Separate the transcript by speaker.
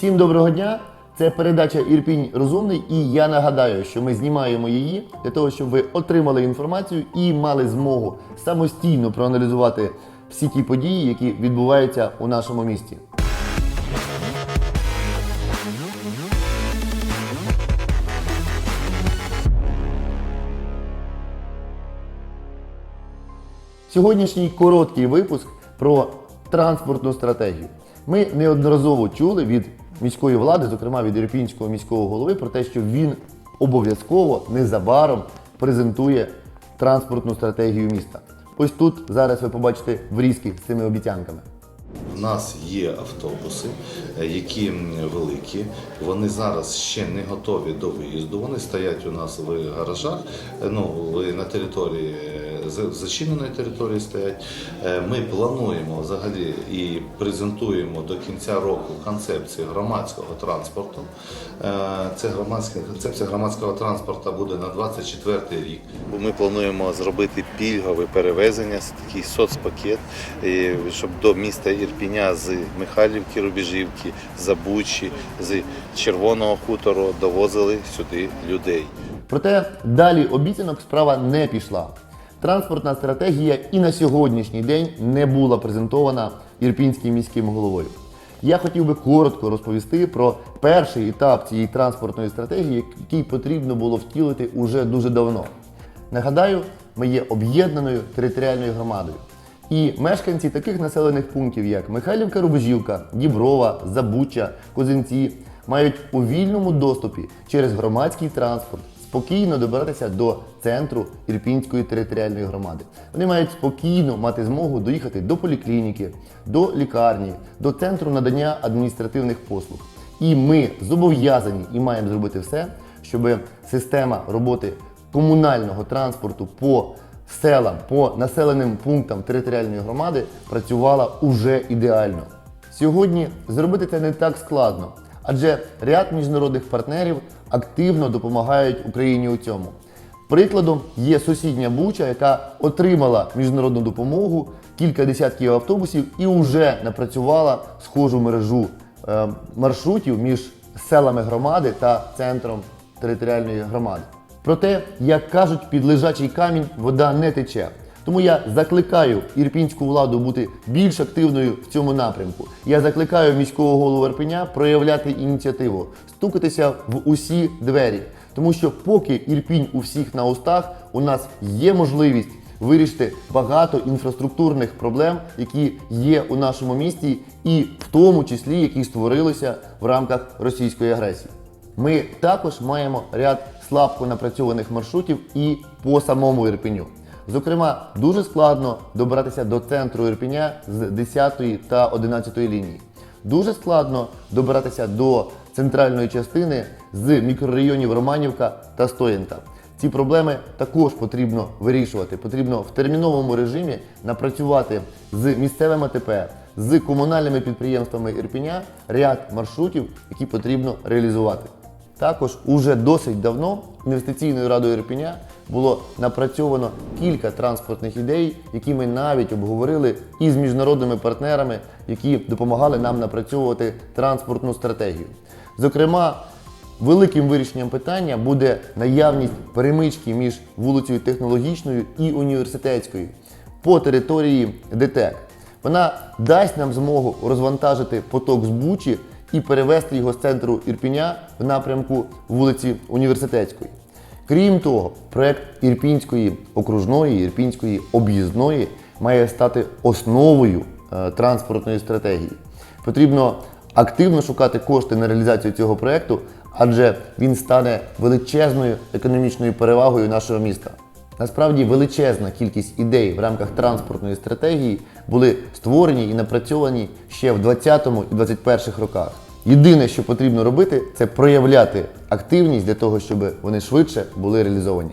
Speaker 1: Всім доброго дня! Це передача Ірпінь Розумний, і я нагадаю, що ми знімаємо її для того, щоб ви отримали інформацію і мали змогу самостійно проаналізувати всі ті події, які відбуваються у нашому місті. Сьогоднішній короткий випуск про транспортну стратегію. Ми неодноразово чули від міської влади, зокрема від Ірпінського міського голови, про те, що він обов'язково незабаром презентує транспортну стратегію міста. Ось тут зараз ви побачите врізки з цими обіцянками.
Speaker 2: У нас є автобуси, е, які великі. Вони зараз ще не готові до виїзду. Вони стоять у нас в гаражах. е, Ну на території е, зачиненої території стоять. Ми плануємо взагалі і презентуємо до кінця року концепцію громадського транспорту. Це громадська концепція громадського транспорту буде на 24 рік. Ми плануємо зробити пільгове перевезення, такий соцпакет, щоб до міста Ірпіня з Михайлівки, Рубіжівки, Забучі, з Червоного хутору довозили сюди людей.
Speaker 1: Проте далі обіцянок справа не пішла. Транспортна стратегія і на сьогоднішній день не була презентована ірпінським міським головою. Я хотів би коротко розповісти про перший етап цієї транспортної стратегії, який потрібно було втілити уже дуже давно. Нагадаю, ми є об'єднаною територіальною громадою. І мешканці таких населених пунктів, як Михайлівка Рубежівка, Діброва, Забуча, Козинці, мають у вільному доступі через громадський транспорт спокійно добиратися до центру Ірпінської територіальної громади. Вони мають спокійно мати змогу доїхати до поліклініки, до лікарні, до центру надання адміністративних послуг. І ми зобов'язані і маємо зробити все, щоб система роботи комунального транспорту по селам, по населеним пунктам територіальної громади працювала уже ідеально. Сьогодні зробити це не так складно, адже ряд міжнародних партнерів активно допомагають Україні у цьому. Прикладом є сусідня Буча, яка отримала міжнародну допомогу, кілька десятків автобусів і вже напрацювала схожу мережу е, маршрутів між селами громади та центром територіальної громади. Проте, як кажуть, під лежачий камінь вода не тече. Тому я закликаю ірпінську владу бути більш активною в цьому напрямку. Я закликаю міського голову Ірпеня проявляти ініціативу, стукатися в усі двері. Тому що поки Ірпінь у всіх на устах, у нас є можливість вирішити багато інфраструктурних проблем, які є у нашому місті, і в тому числі які створилися в рамках російської агресії. Ми також маємо ряд слабко напрацьованих маршрутів і по самому Ірпеню. Зокрема, дуже складно добратися до центру Ірпеня з 10 та 11 лінії. Дуже складно добратися до центральної частини з мікрорайонів Романівка та Стоянка. Ці проблеми також потрібно вирішувати. Потрібно в терміновому режимі напрацювати з місцевим АТП, з комунальними підприємствами Ірпеня ряд маршрутів, які потрібно реалізувати. Також уже досить давно інвестиційною радою Ірпеня було напрацьовано кілька транспортних ідей, які ми навіть обговорили із міжнародними партнерами, які допомагали нам напрацьовувати транспортну стратегію. Зокрема, великим вирішенням питання буде наявність перемички між вулицею Технологічною і університетською по території ДТЕК. Вона дасть нам змогу розвантажити поток з Бучі і перевести його з центру Ірпіня в напрямку вулиці Університетської. Крім того, проект Ірпінської окружної, Ірпінської об'їзної має стати основою е, транспортної стратегії. Потрібно активно шукати кошти на реалізацію цього проекту, адже він стане величезною економічною перевагою нашого міста. Насправді величезна кількість ідей в рамках транспортної стратегії були створені і напрацьовані ще в 20 і 21 роках. Єдине, що потрібно робити, це проявляти активність для того, щоб вони швидше були реалізовані.